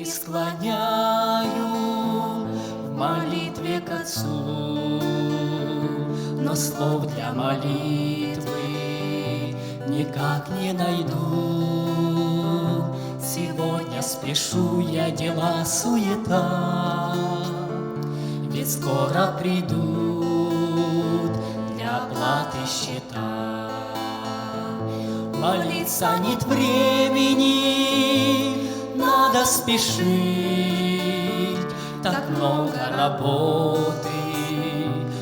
колени склоняю в молитве к Отцу, но слов для молитвы никак не найду. Сегодня спешу я дела суета, ведь скоро придут для оплаты счета. Молиться нет времени, спешить, так много работы.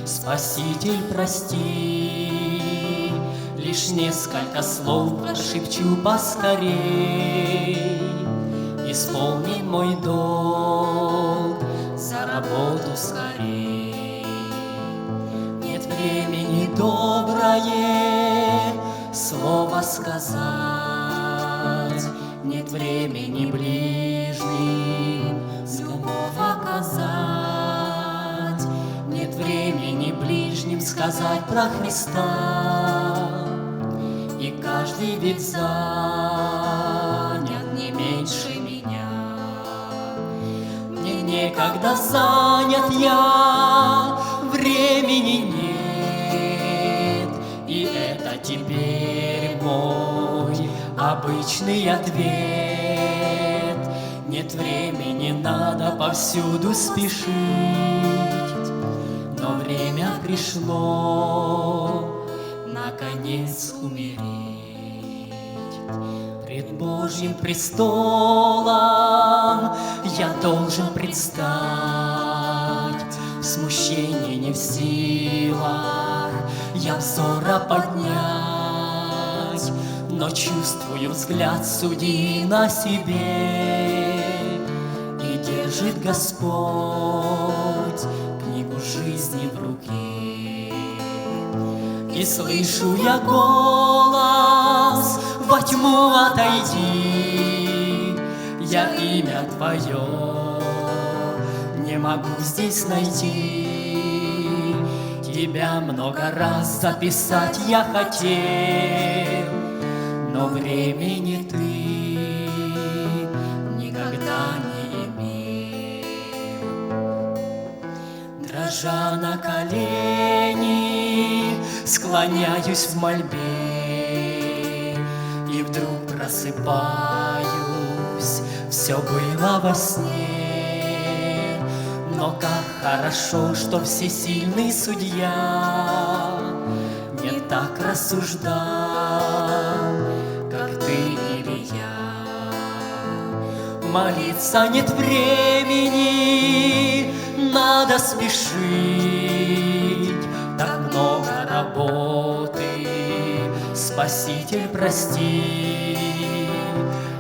Спаситель, прости, лишь несколько слов прошепчу поскорей. Исполни мой долг, за работу скорей. Нет времени доброе слово сказать, Нет времени ближним сказать про Христа. И каждый ведь занят не меньше меня. Мне некогда занят я, времени нет, и это теперь мой обычный ответ. Нет времени, надо повсюду спешить, время пришло, наконец умереть. Пред Божьим престолом. Я должен предстать, В смущении не в силах. Я взора поднять, Но чувствую взгляд судьи на себе, И держит Господь книгу жизни в руке. И слышу я голос во тьму отойди, Я имя Твое не могу здесь найти. Тебя много раз записать я хотел, Но времени ты Дрожа на колени, склоняюсь в мольбе, И вдруг просыпаюсь, все было во сне. Но как хорошо, что всесильный судья Не так рассуждал, как ты или я. Молиться нет времени, надо спешить, так много работы. Спаситель, прости,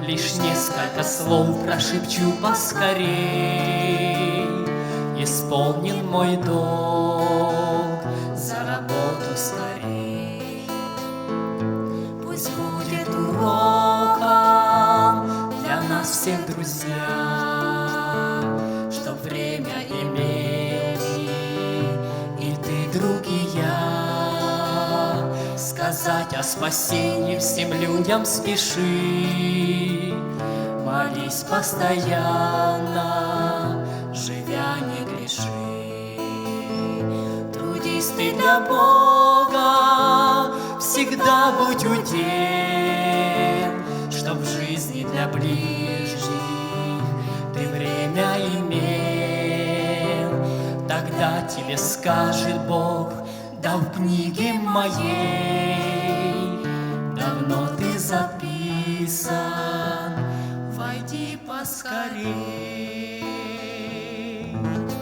лишь несколько слов прошепчу поскорей. Исполнен мой долг, за работу скорей. Пусть будет уроком для нас всех, друзья, Что время имели Сказать о спасении всем людям спеши, Молись постоянно, живя не греши. Трудись ты для Бога, всегда будь удел, Чтоб в жизни для ближних ты время имел. Тогда тебе скажет Бог, да в книге моей записан, войди поскорей.